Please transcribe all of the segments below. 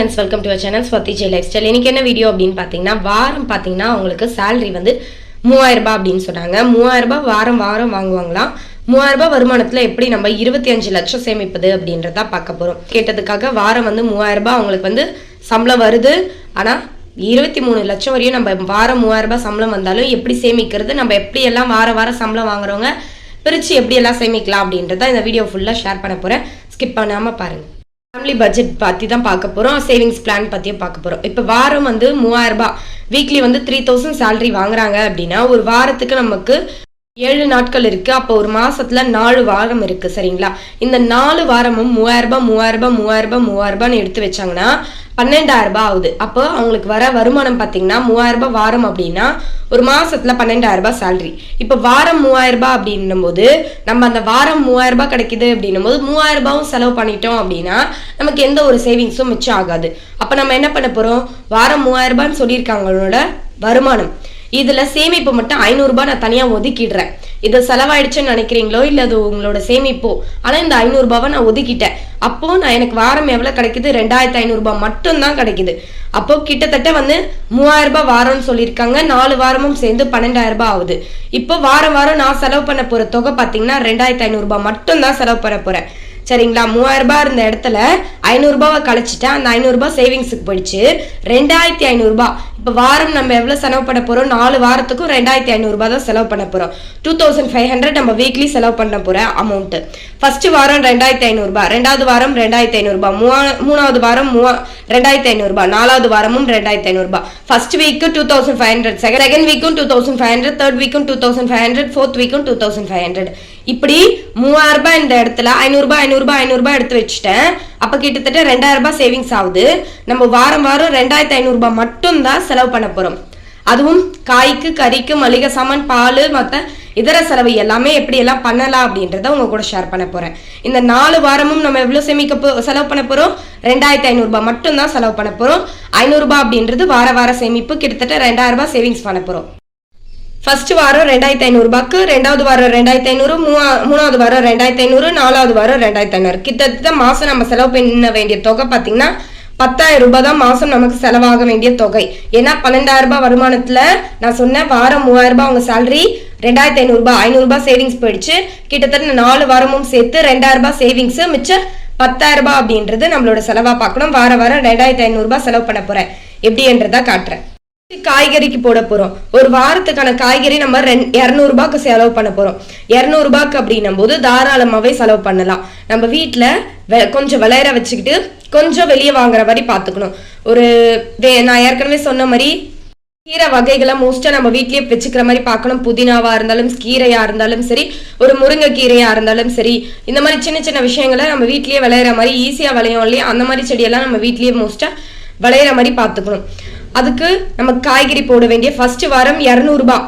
Friends welcome to channel Swathi Jai life style இன்னைக்கு என்ன video அப்படின்னு பார்த்தீங்கன்னா வாரம் பார்த்தீங்கன்னா அவங்களுக்கு சேலரி வந்து மூவாயிரம் அப்படின்னு சொன்னாங்க. மூவாயிரரூபா வாரம் வாரம் வாங்குவாங்களாம் மூவாயிரம் ரூபாய் வருமானத்தில் எப்படி நம்ம இருபத்தி அஞ்சு லட்சம் சேமிப்பது அப்படின்றத பார்க்க போகிறோம் கேட்டதுக்காக வாரம் வந்து மூவாயிரரூபா அவங்களுக்கு வந்து சம்பளம் வருது. ஆனால் இருபத்தி மூணு லட்சம் வரையும் நம்ம வாரம் மூவாயிரரூபா சம்பளம் வந்தாலும் எப்படி சேமிக்கிறது? நம்ம எப்படி எல்லாம் வார வாரம் சம்பளம் வாங்குறவங்க பிரித்து எப்படி எல்லாம் சேமிக்கலாம் அப்படின்றத இந்த வீடியோ ஃபுல்லாக ஷேர் பண்ண போகிறேன் ஸ்கிப் பண்ணாமல் பாருங்கள் ஃபேமிலி பட்ஜெட் பற்றி தான் பார்க்க போகிறோம் சேவிங்ஸ் பிளான் பற்றியும் பார்க்க போகிறோம் இப்போ வாரம் வந்து மூவாயிரம் ரூபாய். வீக்லி வந்து த்ரீ தௌசண்ட் சேலரி வாங்குறாங்க அப்படின்னா ஒரு வாரத்துக்கு நமக்கு ஏழு நாட்கள் இருக்கு. அப்போ ஒரு மாசத்துல நாலு வாரம் இருக்கு. சரிங்களா? இந்த நாலு வாரமும் மூவாயிரம் ரூபாய் மூவாயிரம் ரூபாய் மூவாயிரம் ரூபாய் மூவாயிரம் ரூபாய்னு எடுத்து வச்சாங்கன்னா பன்னெண்டாயிரம் ரூபாய் ஆகுது. அப்போ அவங்களுக்கு வர வருமானம் பார்த்தீங்கன்னா மூவாயிரம் ரூபாய் வாரம் அப்படின்னா ஒரு மாசத்துல பன்னெண்டாயிரம் ரூபாய் சேலரி இப்போ வாரம் மூவாயிரம் ரூபாய் அப்படின்னும் போது நம்ம அந்த வாரம் மூவாயிரம் ரூபாய் கிடைக்குது அப்படின்னும் போது மூவாயிரம் ரூபாயும் செலவு பண்ணிட்டோம் அப்படின்னா நமக்கு எந்த ஒரு சேவிங்ஸும் மிச்சம் ஆகாது. அப்போ நம்ம என்ன பண்ண போறோம்? வாரம் மூவாயிரம் ரூபான்னு சொல்லியிருக்காங்களோட வருமானம். இதுல சேமிப்பு மட்டும் ஐநூறுரூபா நான் தனியா ஒதுக்கிடுறேன். இது செலவாயிடுச்சுன்னு நினைக்கிறீங்களோ இல்ல அது உங்களோட சேமிப்போ? ஆனா இந்த ஐநூறுரூபாவை நான் ஒதுக்கிட்டேன். அப்போ நான் எனக்கு வாரம் எவ்வளவு கிடைக்குது? ரெண்டாயிரத்தி ஐநூறுரூபா மட்டும்தான் கிடைக்குது. அப்போ கிட்டத்தட்ட வந்து மூவாயிரம் ரூபாய் வாரம்னு சொல்லியிருக்காங்க. நாலு வாரமும் சேர்ந்து பன்னெண்டாயிரம் ரூபாய் ஆகுது. இப்போ வாரம் வாரம் நான் செலவு பண்ண போற தொகை பார்த்தீங்கன்னா ரெண்டாயிரத்தி ஐநூறுரூபா மட்டும்தான் செலவு பண்ண போறேன். சரிங்களா? மூவாயிரம் ரூபாய் இருந்த இடத்துல ஐநூறுரூபாவை கழிச்சிட்டேன் அந்த ஐநூறுரூபா சேவிங்ஸுக்கு போயிடுச்சு. ரெண்டாயிரத்தி ஐநூறுரூபா இப்போ வாரம் நம்ம எவ்வளோ செலவு பண்ண போகிறோம் நாலு வாரத்துக்கும் ரெண்டாயிரத்தி ஐநூறுரூபா தான் செலவு பண்ண போகிறோம் டூ தௌசண்ட் ஃபைவ் ஹண்ட்ரட் நம்ம வீக்லி செலவு பண்ண போகிற அமௌண்ட்டு ஃபர்ஸ்ட் வாரம் ரெண்டாயிரத்தி ஐநூறுரூபா ரெண்டாவது வாரம் ரெண்டாயிரத்தி ஐநூறுரூபா மூவா மூணாவது வாரம் மூவா ரெண்டாயிரத்தி ஐநூறுரூபா நாலாவது வாரமும் ரெண்டாயிரத்தி ஐநூறுரூபா first week two thousand five hundred second second வீக்கும் two thousand five hundred third வீக்கும் two thousand five hundred fourth வீக்கும் two thousand five hundred இப்படி மூவாயிரம் ரூபாய் இந்த இடத்துல ஐநூறுரூபா ஐநூறுரூபா ஐநூறுரூபா எடுத்து வச்சுட்டேன். அப்போ கிட்டத்தட்ட ரெண்டாயிரம் ரூபாய் சேவிங்ஸ் ஆகுது. நம்ம வாரம் வாரம் ரெண்டாயிரத்தி ஐநூறுரூபா மட்டும்தான் செலவு பண்ண போகிறோம் அதுவும் காய்க்கு கறிக்கு மளிகை சாமான் பால் மற்ற இதர செலவு எல்லாமே எப்படி எல்லாம் பண்ணலாம் அப்படின்றத உங்க கூட ஷேர் பண்ண போறேன். இந்த நாலு வாரமும் நம்ம எவ்வளவு சேமிக்க போ செலவு பண்ண போறோம்? ரெண்டாயிரத்தி ஐநூறுரூபா மட்டும்தான் செலவு பண்ண போறோம். ஐநூறுரூபா அப்படின்றது வார வார சேமிப்பு கிட்டத்தட்ட ரெண்டாயிரம் ரூபாய் சேவிங்ஸ் பண்ண போறோம். ஃபர்ஸ்ட் வாரம் ரெண்டாயிரத்தி ஐநூறுபாக்கு ரெண்டாவது வாரம் ரெண்டாயிரத்தி ஐநூறு மூவா மூணாவது வாரம் ரெண்டாயிரத்தி ஐநூறு நாலாவது வாரம் ரெண்டாயிரத்தி ஐநூறு. கிட்டத்தட்ட மாசம் நம்ம செலவு பண்ண வேண்டிய தொகை பார்த்தீங்கன்னா பத்தாயிரம் ரூபாய் தான் மாசம் நமக்கு செலவாக வேண்டிய தொகை. ஏன்னா பன்னெண்டாயிரம் ரூபாய் வருமானத்துல நான் சொன்ன வாரம் மூவாயிரம் ரூபாய் அவங்க சேலரி ரெண்டாயிரத்தி ஐநூறுபா ஐநூறுபா சேவிங்ஸ் போயிடுச்சு. கிட்டத்தட்ட நாலு வாரமும் சேர்த்து ரெண்டாயிரம் ரூபாய் சேவிங்ஸ் மிச்சம் பத்தாயிரம் ரூபாய் அப்படின்றது நம்மளோட செலவா பார்க்கணும். வார வாரம் ரெண்டாயிரத்தி ஐநூறுபா செலவு பண்ண போறேன். எப்படின்றதா காட்டுறேன். காய்கறிக்கு போட போறோம். ஒரு வாரத்துக்கான காய்கறி நம்ம ரெண் இரநூறுபாக்கு செலவு பண்ண போறோம். இரநூறுபாக்கு அப்படின்னும் போது தாராளமாவே செலவு பண்ணலாம். நம்ம வீட்டுல கொஞ்சம் விளையாட வச்சுக்கிட்டு கொஞ்சம் வெளியே வாங்குற மாதிரி பார்த்துக்கணும் ஒரு நான் ஏற்கனவே சொன்ன மாதிரி கீரை வகைகளை மோஸ்டா நம்ம வீட்லயே வச்சுக்கிற மாதிரி பார்க்கணும் புதினாவா இருந்தாலும் கீரையா இருந்தாலும் சரி ஒரு முருங்கை இருந்தாலும் சரி இந்த மாதிரி சின்ன சின்ன விஷயங்களை நம்ம வீட்லயே விளையிற மாதிரி ஈஸியா விளையும் இல்லையா? அந்த மாதிரி செடியெல்லாம் நம்ம வீட்லயே மோஸ்டா விளையிற மாதிரி பார்த்துக்கணும் அதுக்கு நம்ம காய்கறி போட வேண்டிய ஃபர்ஸ்ட் வாரம் இரநூறுபா.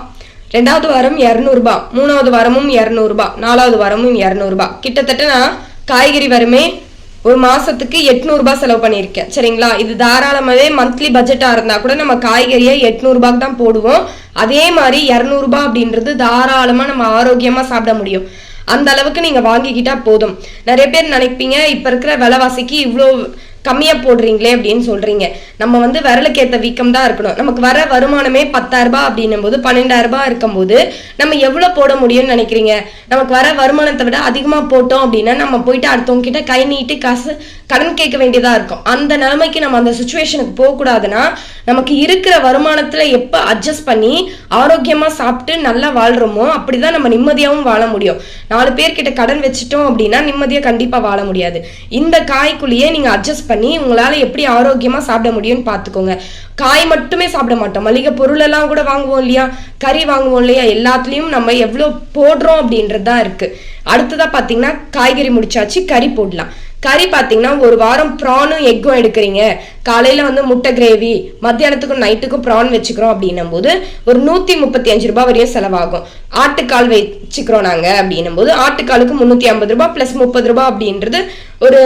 ரெண்டாவது வாரம் இரநூறுபா. மூணாவது வாரமும் இரநூறுபா. நாலாவது வாரமும் இரநூறுபா. கிட்டத்தட்ட நான் காய்கறி வருமே ஒரு மாசத்துக்கு எட்நூறுபா செலவு பண்ணியிருக்கேன். சரிங்களா? இது தாராளமாவே மந்த்லி பட்ஜெட்டா இருந்தா கூட நம்ம காய்கறியை எட்நூறுபாக்கு தான் போடுவோம். அதே மாதிரி இரநூறுபா அப்படின்றது தாராளமா நம்ம ஆரோக்கியமா சாப்பிட முடியும். அந்த அளவுக்கு நீங்க வாங்கிக்கிட்டா போதும். நிறைய பேர் நினைப்பீங்க இப்ப இருக்கிற விலைவாசிக்கு இவ்வளோ கம்மியா போடுறீங்களே அப்படின்னு சொல்றீங்க. நம்ம வந்து விரலுக்கு ஏத்த வீக்கம் தான் இருக்கணும். நமக்கு வர வருமானமே பத்தாயிரம் ரூபாய் அப்படின்னும் போது பன்னெண்டாயிரம் ரூபாய் இருக்கும்போது நம்ம எவ்வளவு போட முடியும்னு நினைக்கிறீங்க? நமக்கு வர வருமானத்தை விட அதிகமா போட்டோம் அப்படின்னா நம்ம போயிட்டு அடுத்தவங்க கிட்ட கை நீட்டு காசு கடன் கேட்க வேண்டியதா இருக்கும். அந்த நிலைமைக்கு நம்ம அந்த சுச்சுவேஷனுக்கு போக கூடாதுன்னா நமக்கு இருக்கிற வருமானத்துல எப்ப அட்ஜஸ்ட் பண்ணி ஆரோக்கியமா சாப்பிட்டு நல்லா வாழ்றோமோ அப்படிதான் நம்ம நிம்மதியாவும் வாழ முடியும். நாலு பேர்கிட்ட கடன் வச்சுட்டோம் அப்படின்னா நிம்மதியா கண்டிப்பா வாழ முடியாது. இந்த காய்க்குள்ளேயே நீங்க அட்ஜஸ்ட் பண்ணி உங்களால எப்படி ஆரோக்கியமா சாப்பிட முடியும்னு பாத்துக்கோங்க காய் மட்டுமே சாப்பிட மாட்டோம். மளிகை பொருள் எல்லாம் கூட வாங்குவோம் இல்லையா? கறி வாங்குவோம் இல்லையா? எல்லாத்துலயும் நம்ம எவ்வளவு போடுறோம் அப்படின்றது தான் இருக்கு. அடுத்ததா பாத்தீங்கன்னா காய்கறி முடிச்சாச்சு கறி போடலாம். கறி பார்த்தீங்கன்னா ஒரு வாரம் ப்ரானும் எக்கும் எடுக்கிறீங்க. காலையில் வந்து முட்டை கிரேவி மத்தியானத்துக்கும் நைட்டுக்கும் ப்ரான் வச்சுக்கிறோம் அப்படின்னும் போது ஒரு நூற்றி முப்பத்தி அஞ்சு ரூபாய் வரையும் செலவாகும். ஆட்டுக்கால் வச்சுக்கிறோம் நாங்கள் அப்படின்னும் போது ஆட்டுக்காலுக்கு முந்நூற்றி ஐம்பது ரூபாய் ப்ளஸ் முப்பது ரூபாய் அப்படின்றது ஒரு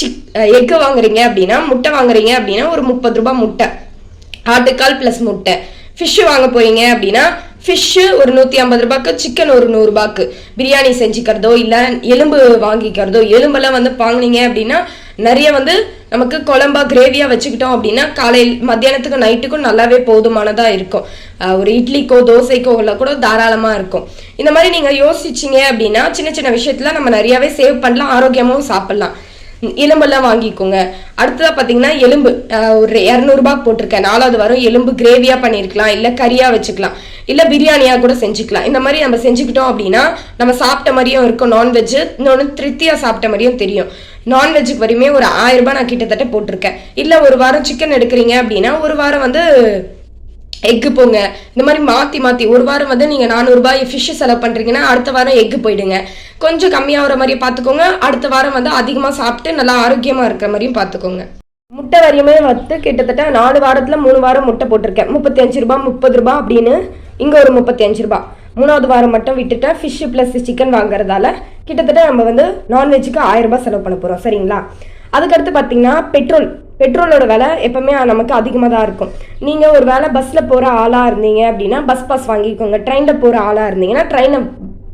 சிக் எக்கு வாங்குறீங்க அப்படின்னா முட்டை வாங்குறீங்க அப்படின்னா ஒரு முப்பது ரூபாய் முட்டை. ஆட்டுக்கால் ப்ளஸ் முட்டை. ஃபிஷ் வாங்க போறீங்க அப்படின்னா ஃபிஷ்ஷு ஒரு நூற்றி ஐம்பது ரூபாய்க்கு சிக்கன் ஒரு நூறுரூபாக்கு பிரியாணி செஞ்சுக்கிறதோ இல்லை எலும்பு வாங்கிக்கிறதோ எலும்பெல்லாம் வந்து வாங்குனீங்க அப்படின்னா நிறைய வந்து நமக்கு குழம்பா கிரேவியா வச்சுக்கிட்டோம் அப்படின்னா காலையில் மத்தியானத்துக்கும் நைட்டுக்கும் நல்லாவே போதுமானதா இருக்கும். ஒரு இட்லிக்கோ தோசைக்கோ உள்ள கூட தாராளமா இருக்கும். இந்த மாதிரி நீங்க யோசிச்சீங்க அப்படின்னா சின்ன சின்ன விஷயத்துல நம்ம நிறையவே சேவ் பண்ணலாம் ஆரோக்கியமாவும் சாப்பிடலாம். எலும்பெல்லாம் வாங்கிக்கோங்க. அடுத்ததா பாத்தீங்கன்னா எலும்பு. ஒரு இரநூறுபா போட்டிருக்கேன். நாலாவது வாரம் எலும்பு கிரேவியா பண்ணிருக்கலாம் இல்ல கறியா வச்சுக்கலாம். இல்லை பிரியாணியாக கூட செஞ்சுக்கலாம். இந்த மாதிரி நம்ம செஞ்சுக்கிட்டோம் அப்படின்னா நம்ம சாப்பிட்ட மாதிரியும் இருக்கும் நான்வெஜ்ஜு இன்னொன்று திருப்தியாக சாப்பிட்ட மாதிரியும் தெரியும். நான்வெஜ்ஜுக்கு வரையுமே ஒரு ஆயிரம் ரூபாய் நான் கிட்டத்தட்ட போட்டிருக்கேன். இல்லை ஒரு வாரம் சிக்கன் எடுக்கிறீங்க அப்படின்னா ஒரு வாரம் வந்து எக்கு போங்க. இந்த மாதிரி மாத்தி மாத்தி ஒரு வாரம் வந்து நீங்க நானூறு ஃபிஷ்ஷு ஃபிஷ் செலவு பண்றீங்கன்னா அடுத்த வாரம் எக்கு போயிடுங்க. கொஞ்சம் கம்மியாகிற மாதிரி பார்த்துக்கோங்க. அடுத்த வாரம் வந்து அதிகமாக சாப்பிட்டு நல்லா ஆரோக்கியமாக இருக்கிற மாதிரியும் பார்த்துக்கோங்க. முட்டை வரையுமே வந்து கிட்டத்தட்ட நாலு வாரத்தில் மூணு வாரம் முட்டை போட்டிருக்கேன். முப்பத்தஞ்சு ரூபா ரூபாய் முப்பது ரூபாய் அப்படின்னு இங்கே ஒரு முப்பத்தி அஞ்சு ரூபாய். மூணாவது வாரம் மட்டும் விட்டுட்டேன் ஃபிஷ் ப்ளஸ் சிக்கன் வாங்குறதால கிட்டத்தட்ட நம்ம வந்து நான்வெஜ்ஜுக்கு ஆயிரம் ரூபாய் செலவு பண்ண போகிறோம் சரிங்களா? அதுக்கடுத்து பார்த்தீங்கன்னா பெட்ரோல் பெட்ரோலோட விலை எப்பவுமே நமக்கு அதிகமாக தான் இருக்கும். நீங்கள் ஒரு வேளை பஸ்ஸில் போகிற ஆளாக இருந்தீங்க அப்படின்னா பஸ் பாஸ் வாங்கிக்கோங்க. ட்ரெயினில் போகிற ஆளாக இருந்தீங்கன்னா ட்ரெயினை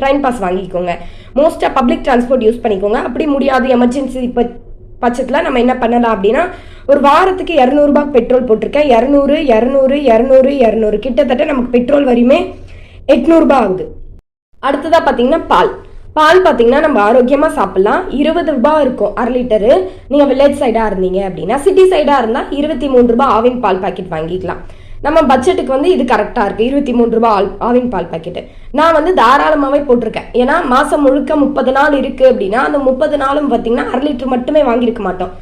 ட்ரெயின் பாஸ் வாங்கிக்கோங்க. மோஸ்ட்டாக பப்ளிக் டிரான்ஸ்போர்ட் யூஸ் பண்ணிக்கோங்க. அப்படி முடியாது. எமர்ஜென்சி இப்போ பட்சத்தில் நம்ம என்ன பண்ணலாம் அப்படின்னா ஒரு வாரத்துக்கு இரநூறுபா பெட்ரோல் போட்டிருக்கேன். இரநூறு இரநூறு இரநூறு இரநூறு. கிட்டத்தட்ட நமக்கு பெட்ரோல் வரையுமே எட்நூறுபா ஆகுது. அடுத்ததாக பார்த்தீங்கன்னா பால். பால் பார்த்தீங்கன்னா நம்ம ஆரோக்கியமாக சாப்பிட்லாம். இருபது ரூபாய் இருக்கும் அரை லிட்டரு. நீங்கள் வில்லேஜ் சைடாக இருந்தீங்க அப்படின்னா சிட்டி சைடாக இருந்தால் இருபத்தி மூணு ரூபாய் ஆவின் பால் பாக்கெட் வாங்கிக்கலாம். நம்ம பட்ஜெட்டுக்கு வந்து இது கரெக்டாக இருக்குது இருபத்தி மூணு ரூபா ஆல் ஆவின் பால் பாக்கெட்டு நான் வந்து தாராளமாகவே போட்டிருக்கேன். ஏன்னா மாதம் முழுக்க முப்பது நாள் இருக்குது அப்படின்னா அந்த முப்பது நாளும் பார்த்தீங்கன்னா அரை லிட்டர் மட்டுமே வாங்கியிருக்க மாட்டோம்.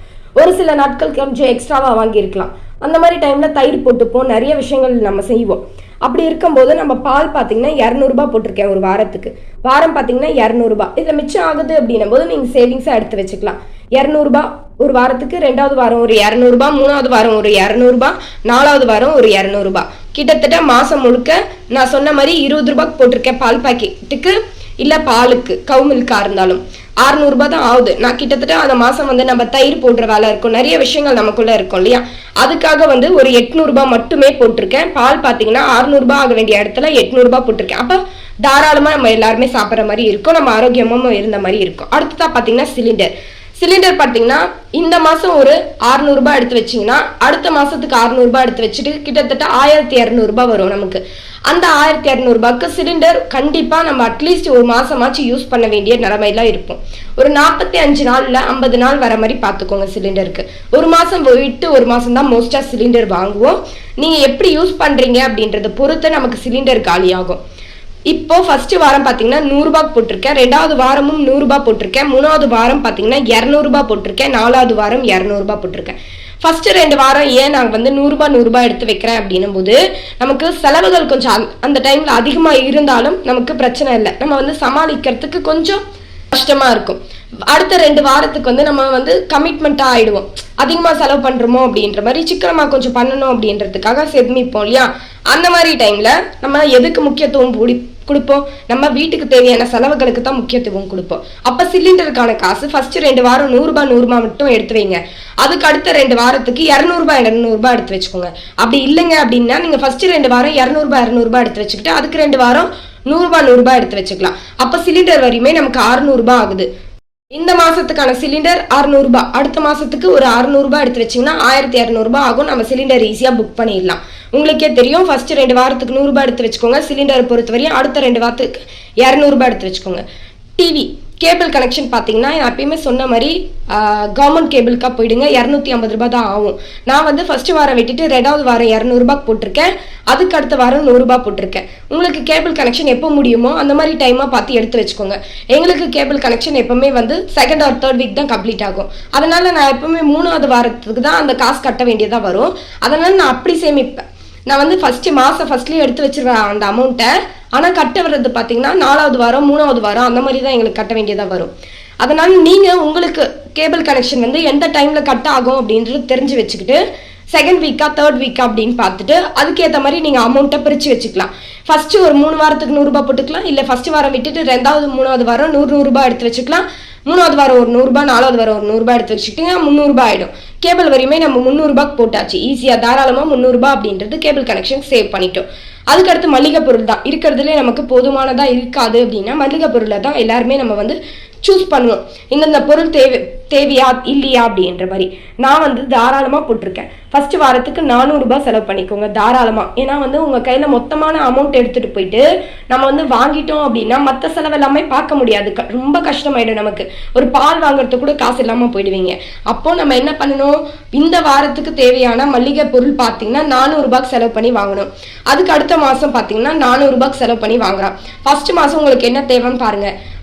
ஒரு சில நாட்கள் கொஞ்சம் எக்ஸ்ட்ராவாக வாங்கியிருக்கலாம். அந்த மாதிரி டைமில் தயிர் போட்டுப்போம். நிறைய விஷயங்கள் நம்ம செய்வோம். அப்படி இருக்கும்போது நம்ம பால் பார்த்தீங்கன்னா இரநூறுபா போட்டிருக்கேன் ஒரு வாரத்துக்கு. வாரம் பார்த்தீங்கன்னா இரநூறுபா இதில் மிச்சம் ஆகுது அப்படின்னும் போது நீங்கள் சேவிங்ஸாக எடுத்து வச்சுக்கலாம். இரநூறுபா ஒரு வாரத்துக்கு ரெண்டாவது வாரம் ஒரு இரநூறுபா மூணாவது வாரம் ஒரு இரநூறுபா நாலாவது வாரம் ஒரு இரநூறுபா கிட்டத்தட்ட மாதம் முழுக்க நான் சொன்ன மாதிரி இருபது ரூபாய்க்கு போட்டிருக்கேன் பால் பாக்கெட்டுக்கு. இல்லை பாலுக்கு கவு மில்கா இருந்தாலும். அறுநூறுபா தான் ஆகுது. நான் கிட்டத்தட்ட அந்த மாதம் வந்து நம்ம தயிர் போடுற வேலை இருக்கும். நிறைய விஷயங்கள் நமக்குள்ள இருக்கும் இல்லையா? அதுக்காக வந்து ஒரு எட்நூறுபா மட்டுமே போட்டிருக்கேன். பால் பார்த்தீங்கன்னா அறுநூறுபா ஆக வேண்டிய இடத்துல எட்நூறுபா போட்டிருக்கேன். அப்போ தாராளமாக நம்ம எல்லாருமே சாப்பிட்ற மாதிரி இருக்கும். நம்ம ஆரோக்கியமும் இருந்த மாதிரி இருக்கும். அடுத்ததா பார்த்தீங்கன்னா சிலிண்டர் சிலிண்டர் பார்த்தீங்கன்னா இந்த மாதம் ஒரு அறுநூறுபா எடுத்து வச்சிங்கன்னா அடுத்த மாதத்துக்கு அறுநூறுபா எடுத்து வச்சுட்டு கிட்டத்தட்ட ஆயிரத்தி இரநூறுபா வரும் நமக்கு. அந்த ஆயிரத்தி இரநூறுபாக்கு சிலிண்டர் கண்டிப்பாக நம்ம அட்லீஸ்ட் ஒரு மாதமாச்சு யூஸ் பண்ண வேண்டிய நிலைமையில இருப்போம். ஒரு நாற்பத்தி அஞ்சு நாளில் ஐம்பது நாள் வர மாதிரி பார்த்துக்கோங்க சிலிண்டருக்கு. ஒரு மாதம் போயிட்டு ஒரு மாதம் தான் மோஸ்ட்டாக சிலிண்டர் வாங்குவோம். நீங்கள் எப்படி யூஸ் பண்ணுறீங்க அப்படின்றத பொறுத்து நமக்கு சிலிண்டர் காலியாகும். இப்போ ஃபர்ஸ்ட் வாரம் பார்த்தீங்கன்னா நூறுரூபா போட்டிருக்கேன். ரெண்டாவது வாரமும் நூறுரூபா போட்டிருக்கேன். மூணாவது வாரம் பார்த்தீங்கன்னா இரநூறுபா போட்டிருக்கேன். நாலாவது வாரம் இரநூறுபா போட்டிருக்கேன். ஃபர்ஸ்ட் ரெண்டு வாரம் ஏன் நான் வந்து நூறுரூபா நூறுரூபா எடுத்து வைக்கிறேன் அப்படின்னும் போது நமக்கு செலவுகள் கொஞ்சம் அந்த- அந்த அதிகமாக இருந்தாலும் நமக்கு பிரச்சனை இல்லை. நம்ம வந்து சமாளிக்கிறதுக்கு கொஞ்சம் கஷ்டமா இருக்கும். அடுத்த ரெண்டு வாரத்துக்கு வந்து நம்ம வந்து கமிட்மெண்ட்டாக ஆயிடுவோம். அதிகமாக செலவு பண்ணுறோமோ அப்படின்ற மாதிரி சிக்கனமாக கொஞ்சம் பண்ணணும் அப்படின்றதுக்காக செதுமிப்போம் இல்லையா? அந்த மாதிரி டைமில் நம்ம எதுக்கு முக்கியத்துவம் கூடி கொடுப்போம்? நம்ம வீட்டுக்கு தேவையான செலவுகளுக்கு தான் முக்கியத்துவம் கொடுப்போம். அப்போ சிலிண்டருக்கான காசு ஃபர்ஸ்ட் ரெண்டு வாரம் நூறுரூபா நூறுரூபா மட்டும் எடுத்து வைங்க. அதுக்கு அடுத்த ரெண்டு வாரத்துக்கு இரநூறுபா இரநூறுபா எடுத்து வச்சுக்கோங்க. அப்படி இல்லைங்க அப்படின்னா நீங்கள் ஃபர்ஸ்ட் ரெண்டு வாரம் இரநூறுபா இரநூறுபா எடுத்து வச்சுக்கிட்டு அதுக்கு ரெண்டு வாரம் நூறுரூபா நூறுரூபா எடுத்து வச்சுக்கலாம். அப்போ சிலிண்டர் வரையுமே நமக்கு அறுநூறுபா ஆகுது. இந்த மாதத்துக்கான சிலிண்டர் அறுநூறுபா. அடுத்த மாதத்துக்கு ஒரு அறுநூறுபா எடுத்து வச்சீங்கன்னா ஆயிரத்தி இரநூறுபா ஆகும். நம்ம சிலிண்டர் ஈஸியாக புக் பண்ணிடலாம். உங்களுக்கே தெரியும். ஃபர்ஸ்ட் ரெண்டு வாரத்துக்கு நூறுரூபா எடுத்து வச்சுக்கோங்க. சிலிண்டரை பொறுத்த வரையும் அடுத்த ரெண்டு வாரத்துக்கு இரநூறுபா எடுத்து வச்சுக்கோங்க. டிவி கேபிள் கனெக்ஷன் பார்த்தீங்கன்னா நான் எப்பயுமே சொன்ன மாதிரி கவர்மெண்ட் கேபிளுக்காக போயிடுங்க. இரநூத்தி ஐம்பது ரூபாய் தான் ஆகும். நான் வந்து ஃபர்ஸ்ட் வாரம் விட்டுட்டு ரெண்டாவது வாரம் இரநூறுபா போட்டிருக்கேன். அதுக்கு அடுத்த வாரம் நூறுரூபா போட்டிருக்கேன். உங்களுக்கு கேபிள் கனெக்ஷன் எப்போ முடியுமோ அந்த மாதிரி டைமாக பார்த்து எடுத்து வச்சுக்கோங்க. எங்களுக்கு கேபிள் கனெக்ஷன் எப்பவுமே வந்து செகண்ட் ஆர் தேர்ட் வீக் தான் கம்ப்ளீட் ஆகும். அதனால நான் எப்பவுமே மூணாவது வாரத்துக்கு தான் அந்த காசு கட்ட வேண்டியதாக வரும். அதனால நான் அப்படி சேமிப்பேன். நான் வந்து ஃபர்ஸ்ட் மாசம் ஃபர்ஸ்ட்லயே எடுத்து வச்சிருவேன் அந்த அமௌண்ட்டை ஆனால் கட்ட வர்றது பார்த்தீங்கன்னா நாலாவது வாரம் மூணாவது வாரம் அந்த மாதிரி தான் எங்களுக்கு கட்ட வேண்டியதாக வரும். அதனால் நீங்கள் உங்களுக்கு கேபிள் கனெக்ஷன் வந்து எந்த டைமில் கட் ஆகும் அப்படின்றது தெரிஞ்சு வச்சுக்கிட்டு செகண்ட் வீக்கா தேர்ட் வீக்கா அப்படின்னு பார்த்துட்டு அதுக்கேற்ற மாதிரி நீங்கள் அமௌண்ட்டை பிரித்து வச்சுக்கலாம். ஃபஸ்ட்டு ஒரு மூணு வாரத்துக்கு நூறுரூபா போட்டுக்கலாம் இல்லை ஃபஸ்ட்டு வாரம் விட்டுட்டு ரெண்டாவது மூணாவது வாரம் நூறு நூறுரூபா எடுத்து வச்சுக்கலாம். மூணாவது வாரம் ஒரு நூறுரூபா நாலாவது வாரம் ஒரு நூறுரூபா எடுத்து வச்சுக்கிட்டீங்கன்னா முந்நூறுபா ஆயிடும். கேபிள் வரையுமே நம்ம முந்நூறுபாக்கு போட்டாச்சு. ஈஸியாக தாராளமாக முந்நூறுபா அப்படின்றது கேபிள் கனெக்ஷன் சேவ் பண்ணிட்டோம். அதுக்கடுத்து மளிகை பொருள் தான். இருக்கிறதுலே நமக்கு போதுமானதாக இருக்காது அப்படின்னா மளிகை பொருளை தான் எல்லாருமே நம்ம வந்து சூஸ் பண்ணுவோம் இந்தந்த பொருள் தேவை தேவையா இல்லையா அப்படின்ற மாதிரி. நான் வந்து தாராளமாக போட்டிருக்கேன். ஃபர்ஸ்ட் வாரத்துக்கு நானூறுரூபா செலவு பண்ணிக்கோங்க தாராளமாக ஏன்னா வந்து உங்கள் கையில் மொத்தமான அமௌண்ட் எடுத்துகிட்டு போயிட்டு நம்ம வந்து வாங்கிட்டோம் அப்படின்னா மற்ற செலவு எல்லாமே பார்க்க முடியாது. க- ரொம்ப கஷ்டமாயிடும் நமக்கு. ஒரு பால் வாங்குறதுக்கு கூட காசு இல்லாமல் போயிடுவீங்க. அப்போது நம்ம என்ன பண்ணணும்? இந்த வாரத்துக்கு தேவையான மளிகை பொருள் பார்த்தீங்கன்னா நானூறுபாய்க்கு செலவு பண்ணி வாங்கணும். அதுக்கு அடுத்த மாதம் பார்த்தீங்கன்னா நானூறுரூபாக்கு செலவு பண்ணி வாங்குறான். ஃபர்ஸ்ட் மாதம் உங்களுக்கு என்ன தேவைன்னு பாருங்கள்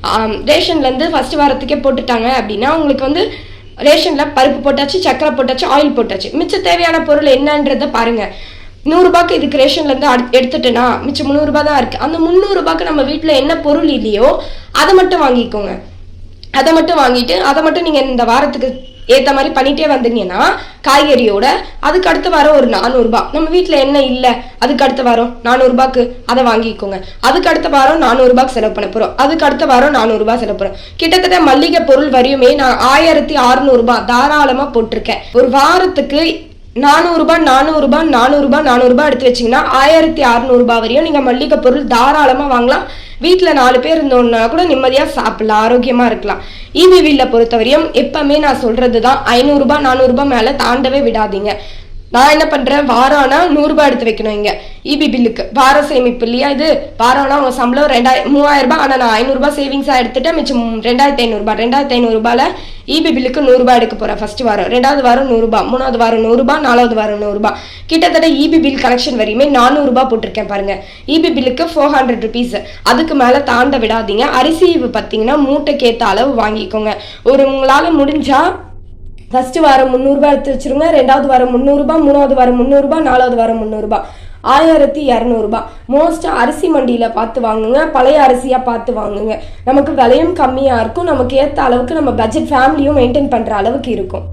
ரேஷன்லேருந்து ஃபஸ்ட்டு வாரத்துக்கே போட்டுட்டாங்க அப்படின்னா உங்களுக்கு வந்து ரேஷனில் பருப்பு போட்டாச்சு சக்கரை போட்டாச்சு ஆயில் போட்டாச்சு. மிச்ச தேவையான பொருள் என்னன்றத பாருங்கள் நூறுரூபாய்க்கு இதுக்கு ரேஷன்லேருந்து எடுத்துட்டேன்னா மிச்சம் முந்நூறுரூபா தான் இருக்குது அந்த முந்நூறுரூபாய்க்கு நம்ம வீட்டில் என்ன பொருள் இல்லையோ அதை மட்டும் வாங்கிக்கோங்க. அதை மட்டும் வாங்கிட்டு அதை மட்டும் நீங்கள் இந்த வாரத்துக்கு ஏற்ற மாதிரி பண்ணிட்டே வந்தீங்கன்னா காய்கறியோட அதுக்கு அடுத்த வாரம் ஒரு நானூறுபா நம்ம வீட்டில் என்ன இல்லை அதுக்கு அடுத்த வாரம். நானூறுபாக்கு அதை வாங்கிக்கோங்க. அதுக்கு அடுத்த வாரம் நானூறுபாக்கு செலவு பண்ண போகிறோம் அதுக்கு அடுத்த வாரம் நானூறுபா செலவு பண்ணுறோம் கிட்டத்தட்ட மல்லிகை பொருள் வரையுமே நான் ஆயிரத்தி அறுநூறுபா தாராளமாக போட்டிருக்கேன். ஒரு வாரத்துக்கு நானூறுரூபா நானூறுரூபா நானூறுரூபா நானூறுபா எடுத்து வச்சீங்கன்னா ஆயிரத்தி அறுநூறுபா வரையும் நீங்கள் மல்லிகை பொருள் தாராளமாக வாங்கலாம். வீட்டில் நாலு பேர் இருந்தோம்னா கூட நிம்மதியாக சாப்பிடலாம் ஆரோக்கியமாக இருக்கலாம். இபி வீட்டில் பொறுத்தவரையும் எப்பவுமே நான் சொல்கிறது தான் ஐநூறுரூபா நானூறுரூபா மேலே தாண்டவே விடாதீங்க. நான் என்ன பண்ணுறேன் வாரம் நூறுரூபா எடுத்து வைக்கணும் இங்கே. இபி பில்லுக்கு வார சேமிப்பு இல்லையா இது? வாரம் ஆனால் உங்கள் சம்பளம் ரெண்டாயிரம் மூவாயிரம் ரூபாய் ஆனால் நான் ஐநூறுரூபா சேவிங்ஸாக எடுத்துட்டேன். மிச்சம் ரெண்டாயிரத்தி ஐநூறுரூபா ரெண்டாயிரத்தி ஐநூறுரூபால இபி பில்லுக்கு நூறுரூபா எடுக்க போகிறேன் ஃபர்ஸ்ட் வாரம். ரெண்டாவது வாரம் நூறுரூபா மூணாவது வாரம் நூறுரூபா நாலாவது வாரம் நூறுரூபா கிட்டத்தட்ட இபி பில் கனெக்ஷன் வரையுமே நானூறுரூபா போட்டிருக்கேன் பாருங்க. இபி பில்லுக்கு ஃபோர் ஹண்ட்ரட் ருபீஸ் அதுக்கு மேலே தாண்ட விடாதீங்க. அரிசி பார்த்தீங்கன்னா மூட்டைக்கு ஏற்ற அளவு வாங்கிக்கோங்க. ஒரு உங்களால் முடிஞ்சா ஃபர்ஸ்ட் வாரம் முந்நூறுபா எடுத்து வச்சிருங்க. ரெண்டாவது வாரம் முந்நூறுபா மூணாவது வாரம் முந்நூறுபா நாலாவது வாரம் முந்நூறுபா ஆயிரத்தி இரநூறுபா. மோஸ்ட்டாக அரிசி மண்டியில் பார்த்து வாங்குங்க. பழைய அரிசியாக பார்த்து வாங்குங்க. நமக்கு விலையும் கம்மியாக இருக்கும். நமக்கு ஏற்ற அளவுக்கு நம்ம பட்ஜெட் ஃபேமிலியும் மெயின்டைன் பண்ணுற அளவுக்கு இருக்கும்.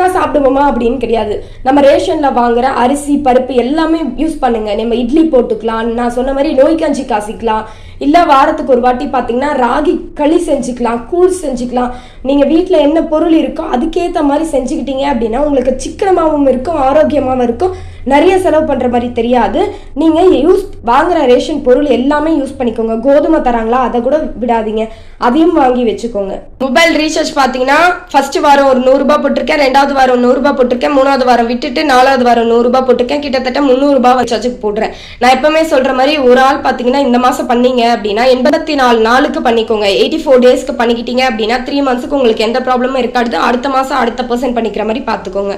தான் சாப்பிடுவோமா அப்படின்னு கிடையாது. நம்ம ரேஷனில் வாங்குற அரிசி பருப்பு எல்லாமே யூஸ் பண்ணுங்க. நம்ம இட்லி போட்டுக்கலாம். நான் சொன்ன மாதிரி நோய் காஞ்சி காசிக்கலாம் இல்ல வாரத்துக்கு ஒரு வாட்டி பாத்தீங்கன்னா ராகி களி செஞ்சுக்கலாம் கூழ் செஞ்சுக்கலாம். நீங்க வீட்டில் என்ன பொருள் இருக்கோ அதுக்கேத்த மாதிரி செஞ்சுக்கிட்டீங்க அப்படின்னா உங்களுக்கு சிக்கனமாகவும் இருக்கும் ஆரோக்கியமாகவும் இருக்கும். நிறைய செலவு பண்ற மாதிரி தெரியாது. நீங்க யூஸ் வாங்குற ரேஷன் பொருள் எல்லாமே யூஸ் பண்ணிக்கோங்க. கோதுமை தராங்களா அதை கூட விடாதீங்க. அதையும் வாங்கி வச்சுக்கோங்க. மொபைல் ரீசார்ஜ் பாத்தீங்கன்னா ஃபர்ஸ்ட் வாரம் ஒரு நூறுரூபா போட்டிருக்கேன் ரெண்டாவது வாரம் நூறுரூபா போட்டிருக்கேன் மூணாவது வாரம் விட்டுட்டு நாலாவது வாரம் நூறுரூபா போட்டிருக்கேன் கிட்டத்தட்ட முந்நூறுபா ரீசார்ஜுக்கு போடுறேன். நான் எப்பவுமே சொல்ற மாதிரி ஒரு ஆள் பாத்தீங்கன்னா இந்த மாசம் பண்ணீங்க அப்படின்னா எண்பத்தி நாலு நாளுக்கு பண்ணிக்கோங்க. எயிட்டி ஃபோர் டேஸ்க்கு பண்ணிக்கிட்டீங்க அப்படின்னா த்ரீ மந்த்ஸுக்கு உங்களுக்கு எந்த ப்ராப்ளமும் இருக்காது. அடுத்த மாசம் அடுத்த பர்சன்ட் பண்ணிக்கிற மாதிரி பாத்துக்கோங்க.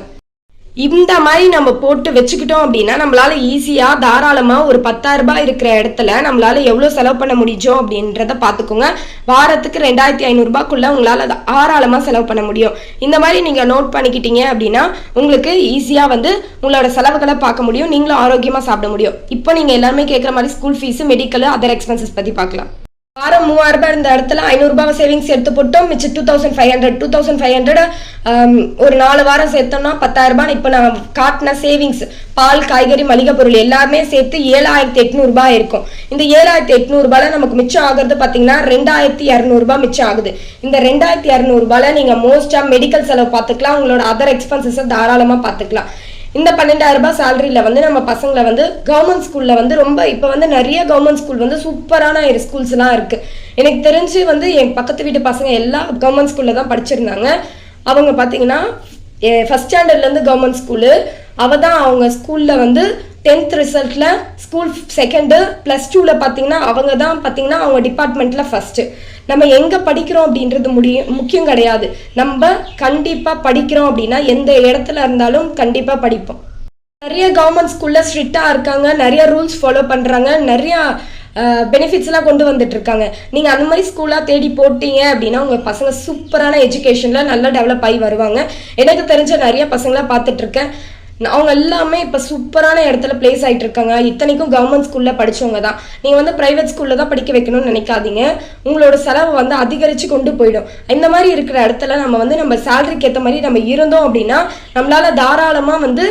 இந்த மாதிரி நம்ம போட்டு வச்சுக்கிட்டோம் அப்படின்னா நம்மளால ஈஸியா தாராளமா ஒரு பத்தாயிரம் ரூபாய் இருக்கிற இடத்துல நம்மளால எவ்வளவு செலவு பண்ண முடியும் அப்படின்றத பாத்துக்கோங்க வாரத்துக்கு ரெண்டாயிரத்தி ஐநூறு உங்களால் உங்களால தாராளமா செலவு பண்ண முடியும். இந்த மாதிரி நீங்க நோட் பண்ணிக்கிட்டீங்க அப்படின்னா உங்களுக்கு ஈஸியா வந்து உங்களோட செலவுகளை பார்க்க முடியும். நீங்களும் ஆரோக்கியமா சாப்பிட முடியும். இப்போ நீங்க எல்லாருமே கேட்குற மாதிரி school fees medical other expenses பத்தி பார்க்கலாம். வாரம் மூவாயிரம் ரூபாய் இருந்த இடத்துல ஐநூறுரூபா சேவிங்ஸ் எடுத்து போட்டோம். மிச்சம் two thousand five hundred two thousand five hundred ஒரு நாலு வாரம் சேர்த்தோம்னா பத்தாயிரம் ரூபாய். இப்போ நான் காட்டின சேவிங்ஸ் பால் காய்கறி மளிகை பொருள் எல்லாமே சேர்த்து ஏழாயிரத்தி எட்நூறுபா இருக்கும். இந்த ஏழாயிரத்தி எட்நூறுபால நமக்கு மிச்சம் ஆகுறது பார்த்தீங்கன்னா ரெண்டாயிரத்தி இரநூறுபா மிச்சம் ஆகுது. இந்த ரெண்டாயிரத்தி இரநூறுபால நீங்கள் மோஸ்ட்டாக மெடிக்கல் செலவு பார்த்துக்கலாம். உங்களோட அதர் எக்ஸ்பென்சஸை தாராளமாக பார்த்துக்கலாம். இந்த பன்னெண்டாயிரம் ரூபாய் சேலரியில் வந்து நம்ம பசங்களை வந்து கவர்மெண்ட் ஸ்கூலில் வந்து ரொம்ப இப்போ வந்து நிறைய கவர்மெண்ட் ஸ்கூல் வந்து சூப்பரான ஸ்கூல்ஸ்லாம் இருக்குது எனக்கு தெரிஞ்சு வந்து என் பக்கத்து வீட்டு பசங்க எல்லா கவர்மெண்ட் ஸ்கூலில் தான் படிச்சிருந்தாங்க. அவங்க பார்த்தீங்கன்னா ஃபஸ்ட் ஸ்டாண்டர்ட்லேருந்து கவர்மெண்ட் ஸ்கூலு அவள் தான் அவங்க ஸ்கூலில் வந்து டென்த் ரிசல்ட்டில் ஸ்கூல் செகண்டு ப்ளஸ் டூவில் பார்த்தீங்கன்னா அவங்க தான் பார்த்தீங்கன்னா அவங்க டிபார்ட்மெண்ட்டில் ஃபஸ்ட்டு நம்ம எங்கே படிக்கிறோம் அப்படின்றது முடியும் முக்கியம் கிடையாது. நம்ம கண்டிப்பாக படிக்கிறோம் அப்படின்னா எந்த இடத்துல இருந்தாலும் கண்டிப்பாக படிப்போம். நிறைய கவர்மெண்ட் ஸ்கூலில் ஸ்ட்ரிக்டாக இருக்காங்க. நிறைய ரூல்ஸ் ஃபாலோ பண்ணுறாங்க நிறையா பெனிஃபிட்ஸ்லாம் கொண்டு வந்துட்டு இருக்காங்க. நீங்கள் அந்த மாதிரி ஸ்கூலாக தேடி போட்டீங்க அப்படின்னா உங்கள் பசங்க சூப்பரான எஜுகேஷனில் நல்லா டெவலப் ஆகி வருவாங்க. எனக்கு தெரிஞ்ச நிறைய பசங்களாம் பார்த்துட்ருக்கேன் அவங்க எல்லாமே இப்போ சூப்பரான இடத்துல பிளேஸ் ஆகிட்டு இருக்காங்க இத்தனைக்கும் கவர்மெண்ட் ஸ்கூலில் படிச்சவங்க தான். நீங்கள் வந்து ப்ரைவேட் ஸ்கூலில் தான் படிக்க வைக்கணும்னு நினைக்காதீங்க. உங்களோட செலவு வந்து அதிகரித்து கொண்டு போயிடும். இந்த மாதிரி இருக்கிற இடத்துல நம்ம வந்து நம்ம சேலரிக்கு ஏற்ற மாதிரி நம்ம இருந்தோம் அப்படின்னா நம்மளால் தாராளமாக வந்து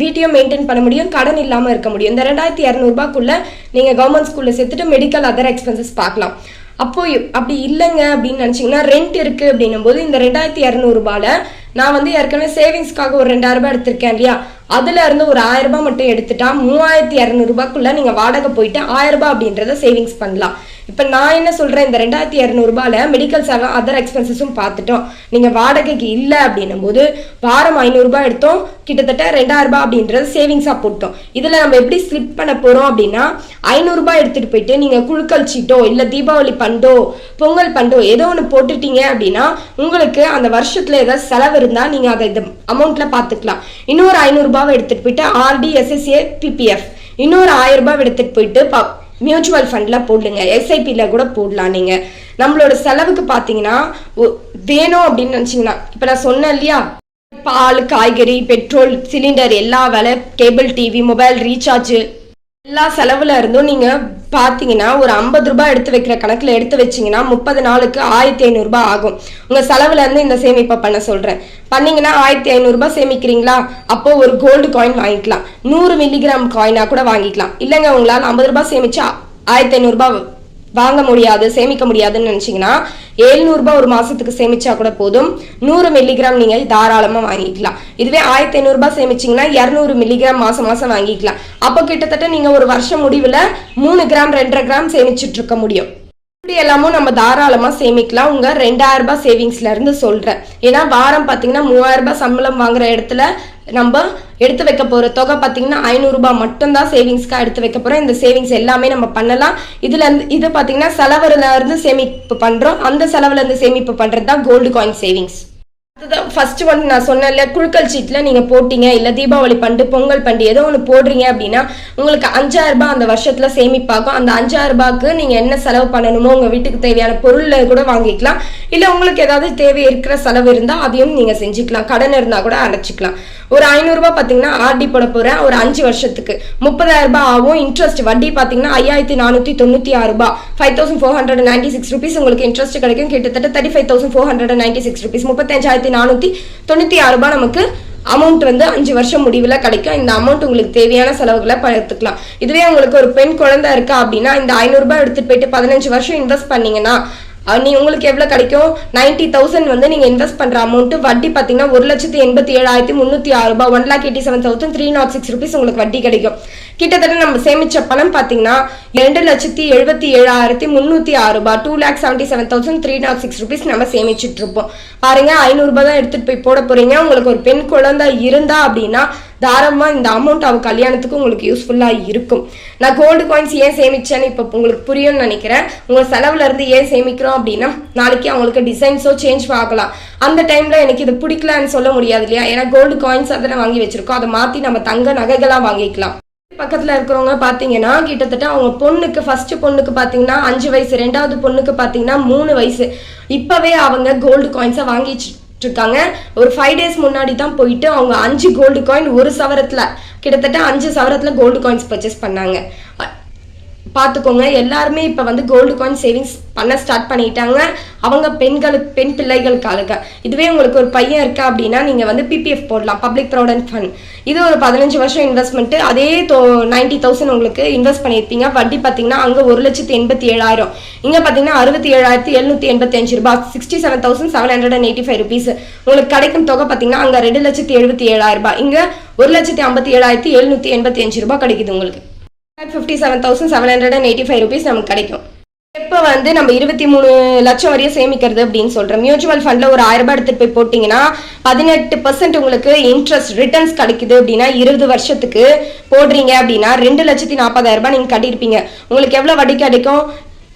வீட்டையும் மெயின்டைன் பண்ண முடியும். கடன் இல்லாமல் இருக்க முடியும். இந்த ரெண்டாயிரத்தி இரநூறுபாக்குள்ள நீங்கள் கவர்மெண்ட் ஸ்கூலில் சேர்த்துட்டு மெடிக்கல் அதர் எக்ஸ்பென்சஸ் பார்க்கலாம். அப்போ அப்படி இல்லைங்க அப்படின்னு நினச்சிங்கன்னா ரெண்ட் இருக்குது அப்படின்னும் போது இந்த ரெண்டாயிரத்தி இரநூறுபால நான் வந்து ஏற்கனவே சேவிங்ஸ்க்காக ஒரு ரெண்டாயிரம் ரூபாய் எடுத்திருக்கேன் இல்லையா? அதுல இருந்து ஒரு ஆயிரம் ரூபாய் மட்டும் எடுத்துட்டா மூவாயிரத்தி இரநூறுபாக்குள்ள நீங்க வாடகை போயிட்டு ஆயிரம் ரூபாய் அப்படின்றத சேவிங்ஸ் பண்ணலாம். இப்போ நான் என்ன சொல்கிறேன் இந்த ரெண்டாயிரத்தி இரநூறுபால மெடிக்கல் செலவு அதர் எக்ஸ்பென்சஸும் பார்த்துட்டோம். நீங்கள் வாடகைக்கு இல்லை அப்படின்னும் போது வாரம் ஐநூறுரூபா எடுத்தோம் கிட்டத்தட்ட ரெண்டாயிரரூபா அப்படின்றது சேவிங்ஸாக போட்டோம். இதில் நம்ம எப்படி ஸ்லிப் பண்ண போகிறோம் அப்படின்னா ஐநூறுரூபா எடுத்துகிட்டு போயிட்டு நீங்கள் குழுக்கள் சீட்டோ இல்லை தீபாவளி பண்டோ பொங்கல் பண்டோ ஏதோ ஒன்று போட்டுட்டீங்க அப்படின்னா உங்களுக்கு அந்த வருஷத்தில் ஏதாவது செலவு இருந்தால் நீங்கள் அதை இந்த அமௌண்ட்டில் பார்த்துக்கலாம். இன்னொரு ஐநூறுரூபாவை எடுத்துகிட்டு போயிட்டு ஆர்டி எஸ்எஸ்ஏ பிபிஎஃப் இன்னொரு ஆயிரம் ரூபாய் எடுத்துகிட்டு போயிட்டு மியூச்சுவல் ஃபண்டில் போடுங்க. எஸ்ஐபியில் கூட போடலாம் நீங்கள் நம்மளோட செலவுக்கு பார்த்தீங்கன்னா வேணும் அப்படின்னு நினச்சிங்கன்னா இப்போ நான் சொன்னேன் இல்லையா? பால் காய்கறி பெட்ரோல் சிலிண்டர் எல்லா வேலை கேபிள் டிவி மொபைல் ரீசார்ஜ் எல்லா செலவுல இருந்தும் நீங்க பார்த்தீங்கன்னா ஒரு ஐம்பது ரூபாய் எடுத்து வைக்கிற கணக்கில் எடுத்து வச்சீங்கன்னா முப்பது நாளுக்கு ஆயிரத்தி ஐநூறுரூபா ஆகும். உங்கள் செலவுலேருந்து இந்த சேமிப்பை பண்ண சொல்கிறேன் பண்ணிங்கன்னா ஆயிரத்தி ஐநூறுரூபா சேமிக்கிறீங்களா? அப்போது ஒரு கோல்டு காயின் வாங்கிக்கலாம். நூறு மில்லிகிராம் காயினாக கூட வாங்கிக்கலாம். இல்லைங்க உங்களால் ஐம்பது ரூபாய் சேமிச்சா ஆயிரத்தி ஐநூறுரூபா வாங்க முடியாது சேமிக்க முடியாதுன்னு நினைச்சீங்கன்னா 700 ரூபாய் ஒரு மாசத்துக்கு சேமிச்சா கூட போதும். நூறு மில்லிகிராம் நீங்க தாராளமா வாங்கிக்கலாம். இதுவே ஆயிரத்தி ஐநூறு சேமிச்சீங்கன்னா இரநூறு மில்லிகிராம் மாசம் மாசம் வாங்கிக்கலாம். அப்போ கிட்டத்தட்ட நீங்க ஒரு வருஷம் முடிவுல மூணு கிராம் ரெண்டரை கிராம் சேமிச்சிட்டு இருக்க முடியும். இப்படி எல்லாமும் நம்ம தாராளமாக சேமிக்கலாம்? உங்கள் ரெண்டாயிரம் ரூபாய் சேவிங்ஸ்ல இருந்து சொல்கிறேன் ஏன்னா வாரம் பார்த்தீங்கன்னா மூவாயிரம் ரூபாய் சம்பளம் வாங்குற இடத்துல நம்ம எடுத்து வைக்க போற தொகை பார்த்தீங்கன்னா ஐநூறு மட்டும்தான் சேவிங்ஸ்க்காக எடுத்து வைக்க போறோம். இந்த சேவிங்ஸ் எல்லாமே நம்ம பண்ணலாம். இதுல இருந்து இது பார்த்தீங்கன்னா செலவுல இருந்து சேமிப்பு பண்றோம். அந்த செலவுல இருந்து சேமிப்பு பண்றது தான் கோல்டு காயின் சேவிங்ஸ் அதுதான் ஃபர்ஸ்ட் ஒன் நான் சொன்னேன்ல குழுக்கள் சீட்டில் நீங்கள் போட்டீங்க இல்லை தீபாவளி பண்டு பொங்கல் பண்டு ஏதோ ஒன்று போடுறீங்க அப்படின்னா உங்களுக்கு அஞ்சாயிரம் ரூபாய் அந்த வருஷத்தில் சேமிப்பாகும். அந்த அஞ்சாயிரம் ரூபாய்க்கு நீங்கள் என்ன செலவு பண்ணணுமோ உங்கள் வீட்டுக்கு தேவையான பொருளை கூட வாங்கிக்கலாம். இல்லை உங்களுக்கு ஏதாவது தேவை இருக்கிற செலவு இருந்தால் அதையும் நீங்கள் செஞ்சுக்கலாம். கடன் இருந்தால் கூட அடைச்சிக்கலாம். ஒரு ஐநூறுரூபா பார்த்தீங்கன்னா ஆர்டி போட போகிறேன் ஒரு அஞ்சு வருஷத்துக்கு முப்பதாயிரம் ரூபாய் ஆகும். இன்ட்ரெஸ்ட் வட்டி பார்த்தீங்கன்னா ஐயாயிரத்தி நானூற்றி தொண்ணூற்றி ஆறு ரூபாய். Five thousand four hundred ninety six rupees உங்களுக்கு இன்ட்ரெஸ்ட் கிடைக்கும். கிட்டத்தட்ட thirty five thousand four hundred ninety six rupees முப்பத்தஞ்சாயிரத்தி நானூற்றி தொண்ணூற்றி ஆறு ரூபாய் நமக்கு அமௌண்ட் வந்து அஞ்சு வருஷம் முடிவில் கிடைக்கும். இந்த அமௌண்ட் உங்களுக்கு தேவையான செலவுகளை பார்த்துக்கலாம் இதுவே உங்களுக்கு ஒரு பெண் குழந்தை இருக்கா அப்படின்னா இந்த ஐநூறுரூபா எடுத்துட்டு போயிட்டு பதினஞ்சு வருஷம் இன்வெஸ்ட் பண்ணீங்கன்னா நீ உங்களுக்கு எவ்வளோ கிடைக்கும்? நைன்டி தௌசண்ட் வந்து நீங்கள் இன்வெஸ்ட் பண்ணுற அமௌண்ட் வட்டி பார்த்தீங்கன்னா ஒரு லட்சத்தி எண்பத்தி ஏழாயிரத்தி முந்நூற்றி ஆறு ரூபாய் one lakh eighty seven thousand three nought six rupees உங்களுக்கு வட்டி கிடைக்கும். கிட்டத்தட்ட நம்ம சேமிச்ச பணம் பார்த்தீங்கன்னா ரெண்டு லட்சத்தி எழுபத்தி ஏழாயிரத்தி முந்நூற்றி ஆறு ரூபாய். Two lakh seventy seven thousand three nought six rupees நம்ம சேமிச்சுட்டு இருப்போம். பாருங்க ஐநூறுரூபா தான் எடுத்துட்டு போய் போட போறீங்க. உங்களுக்கு ஒரு பெண் குழந்தை இருந்தா அப்படின்னா தாராளமாக இந்த அமௌண்ட் அவள் கல்யாணத்துக்கு உங்களுக்கு யூஸ்ஃபுல்லாக இருக்கும். நான் கோல்டு காயின்ஸ் ஏன் சேமிச்சேன்னு இப்போ உங்களுக்கு புரியும்னு நினைக்கிறேன். உங்கள் செலவுல இருந்து ஏன் சேமிக்கிறோம் அப்படின்னா நாளைக்கு அவங்களுக்கு டிசைன்ஸோ சேஞ்ச் ஆகலாம். அந்த டைம்ல எனக்கு இது பிடிக்கலன்னு சொல்ல முடியாது இல்லையா? ஏன்னா கோல்டு காயின்ஸ் அதை வாங்கி வச்சிருக்கோம். அதை மாற்றி நம்ம தங்க நகைகளாக வாங்கிக்கலாம். பக்கத்தில் இருக்கிறவங்க பார்த்தீங்கன்னா கிட்டத்தட்ட அவங்க பொண்ணுக்கு ஃபர்ஸ்ட் பொண்ணுக்கு பார்த்தீங்கன்னா அஞ்சு வயசு ரெண்டாவது பொண்ணுக்கு பார்த்தீங்கன்னா மூணு வயசு. இப்போவே அவங்க கோல்டு காயின்ஸை வாங்கி இருக்காங்க ஒரு ஃபைவ் டேஸ் முன்னாடி தான் போயிட்டு அவங்க அஞ்சு கோல்டு காயின் ஒரு சவரத்தில் கிட்டத்தட்ட அஞ்சு சவரத்தில் கோல்டு காயின்ஸ் பர்ச்சேஸ் பண்ணாங்க. பார்த்துக்கோங்க. எல்லாருமே இப்போ வந்து கோல்டு காயின் சேவிங்ஸ் பண்ண ஸ்டார்ட் பண்ணிட்டாங்க. அவங்க பெண்களுக்கு பெண் பிள்ளைகளுக்காக. இதுவே உங்களுக்கு ஒரு பையன் இருக்கா அப்படின்னா நீங்கள் வந்து பிபிஎஃப் போடலாம். பப்ளிக் ப்ரொவிடன்ட் ஃபண்ட் இது ஒரு பதினஞ்சு வருஷம் இன்வெஸ்ட்மெண்ட் அதே தோ நைன்டி தௌசண்ட் உங்களுக்கு இன்வெஸ்ட் பண்ணியிருப்பீங்க. வட்டி பார்த்தீங்கன்னா அங்கே ஒரு லட்சத்தி எண்பத்தி ஏழாயிரம். இங்கே பார்த்தீங்கன்னா அறுபத்தி ஏழாயிரத்தி எழுநூற்றி எண்பத்தி அஞ்சு ரூபாய். Sixty seven thousand seven hundred and eighty five rupees உங்களுக்கு கிடைக்கும் தொகை பார்த்தீங்கன்னா அங்கே ரெண்டு லட்சத்தி எழுபத்தி ஏழாயிரம் ரூபாய். இங்கே ஒரு லட்சத்தி ஐம்பத்தி ஏழாயிரத்தி எழுநூற்றி எண்பத்தி அஞ்சு ரூபாய் கிடைக்குது உங்களுக்கு. Fifty seven thousand seven hundred and eighty five rupees நமக்கு கிடைக்கும். இப்போ வந்து நம்ம இருபத்தி மூணு லட்சம் வரையும் சேமிக்கிறது அப்படின்னு சொல்றோம் மியூச்சுவல் ஃபண்ட்ல ஒரு ஆயிரம் ரூபாய் எடுத்துட்டு போய் போட்டீங்கன்னா பதினெட்டு பர்சன்ட் உங்களுக்கு இன்ட்ரெஸ்ட் ரிட்டர்ன்ஸ் கிடைக்குது அப்படின்னா இருபது வருஷத்துக்கு போடுறீங்க அப்படின்னா ரெண்டு லட்சத்தி நாற்பதாயிரம் ரூபாய் நீங்க கட்டியிருப்பீங்க. உங்களுக்கு எவ்வளவு வட்டி கிடைக்கும்?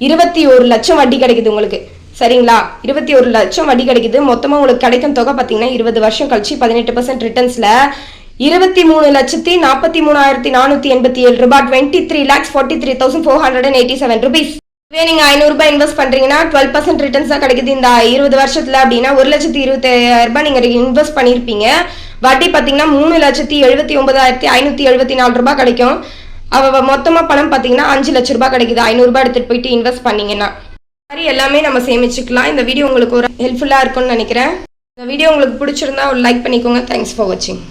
இருபத்தி ஒரு லட்சம் வட்டி கிடைக்குது உங்களுக்கு. சரிங்களா? இருபத்தி ஒரு லட்சம் வட்டி கிடைக்குது. மொத்தமா உங்களுக்கு கிடைக்கும் தொகை பார்த்தீங்கன்னா இருபது வருஷம் கழிச்சு பதினெட்டு பர்சன்ட் ரிட்டர்ன்ஸ்ல இருபத்தி மூணு லட்சத்தி நாற்பத்தி மூணாயிரத்தி நானூத்தி எண்பத்தி ஏழு ரூபாய் twenty three lakhs forty three thousand four hundred and eighty seven rupees இதுவே நீங்க ஐநூறு ரூபாய் இன்வெஸ்ட் பண்றீங்கன்னா டுவெல் பர்சன்ட் ரிட்டர்ன்ஸ் தான் கிடைக்குது. இந்த இருபது வருஷத்துல அப்படின்னா ஒரு லட்சத்தி இருபத்தாயிரம் ரூபாய் நீங்க இன்வெஸ்ட் பண்ணிருப்பீங்க. வட்டி பாத்தீங்கன்னா மூணு லட்சத்தி எழுபத்தி ஒன்பதாயிரத்தி ஐநூத்தி எழுபத்தி நாலு ரூபாய் கிடைக்கும். அவ மொத்தமா பணம் பாத்தீங்கன்னா அஞ்சு லட்ச ரூபாய் கிடைக்குது. ஐநூறு ரூபாய் எடுத்துட்டு போயிட்டு இன்வெஸ்ட் பண்ணீங்கன்னா. இந்த மாதிரி எல்லாமே நம்ம சேமிச்சுக்கலாம். இந்த வீடியோ உங்களுக்கு ஒரு ஹெல்ப்ஃபுல்லா இருக்கும்னு நினைக்கிறேன். இந்த வீடியோ உங்களுக்கு பிடிச்சிருந்தா ஒரு லைக் பண்ணிக்கோங்க. தேங்க்ஸ் ஃபார் வாட்சிங்